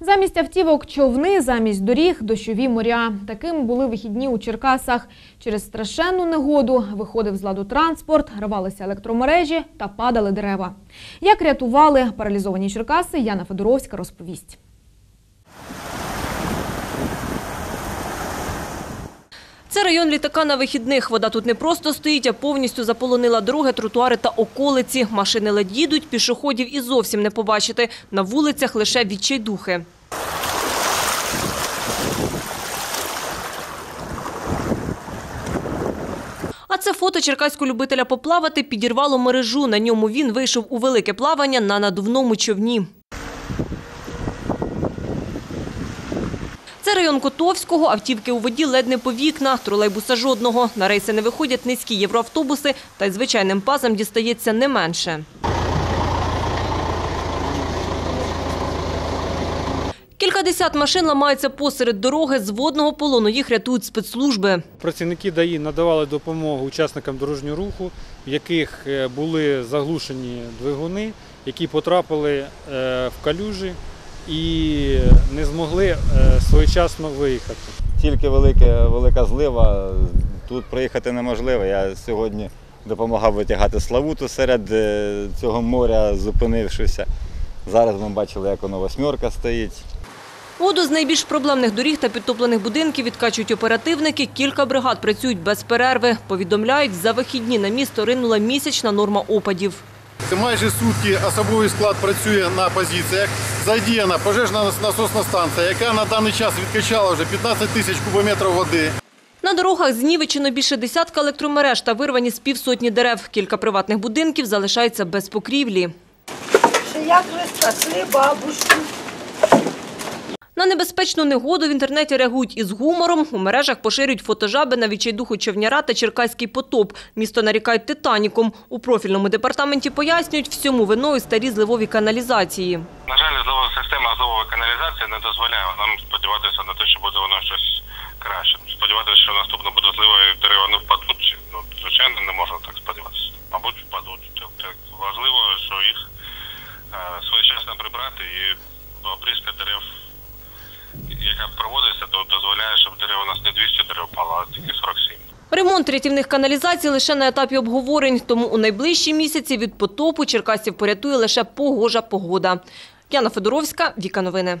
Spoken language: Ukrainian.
Замість автівок човни, замість доріг дощові моря. Таким були вихідні у Черкасах. Через страшенну негоду виходив з ладу транспорт, рвалися електромережі та падали дерева. Як рятували паралізовані Черкаси, Яна Федоровська розповість. Це район літака на вихідних. Вода тут не просто стоїть, а повністю заполонила дороги, тротуари та околиці. Машини ледь їдуть, пішоходів і зовсім не побачити. На вулицях лише відчайдухи. А це фото черкаського любителя поплавати підірвало мережу. На ньому він вийшов у велике плавання на надувному човні. Це район Котовського, автівки у воді ледь не по вікна, тролейбуса жодного. На рейси не виходять низькі євроавтобуси, та й звичайним пазам дістається не менше. Кількадесят машин ламаються посеред дороги. З водного полону їх рятують спецслужби. Працівники ДАІ надавали допомогу учасникам дорожнього руху, в яких е, були заглушені двигуни, які потрапили е, в калюжі і не змогли е, своєчасно виїхати. Тільки велике, велика злива, тут проїхати неможливо. Я сьогодні допомагав витягати Славуту серед е, цього моря, зупинившися. Зараз ми бачили, як воно восьмерка стоїть. Воду з найбільш проблемних доріг та підтоплених будинків відкачують оперативники. Кілька бригад працюють без перерви. Повідомляють, за вихідні на місто ринула місячна норма опадів. Це майже сутки особовий склад працює на позиціях. Задіяна пожежна насосна станція, яка на даний час відкачала вже 15 тисяч кубометрів води. На дорогах знівечено більше десятка електромереж та вирвані з півсотні дерев. Кілька приватних будинків залишаються без покрівлі. Як ви спасли бабушку? На небезпечну негоду в інтернеті реагують із гумором. У мережах поширюють фотожаби на відчайдуху човняра та черкаський потоп. Місто нарікають «Титаніком». У профільному департаменті пояснюють, всьому виною старі зливові каналізації. На жаль, злова система злової каналізації не дозволяє нам сподіватися на те, що буде воно щось краще. Сподіватися, що наступно буде злива і дерева не впадуть. Ну, звичайно, не можна так сподіватися. Мабуть, впадуть. Так важливо, що їх е, своєчасно прибрати і обрізка дерев, яка проводиться, то дозволяє, щоб дерева у нас не 200 дерев впало, а тільки 47. Ремонт рятівних каналізацій лише на етапі обговорень, тому у найближчі місяці від потопу черкасів порятує лише погожа погода. Яна Федоровська, Віка Новини.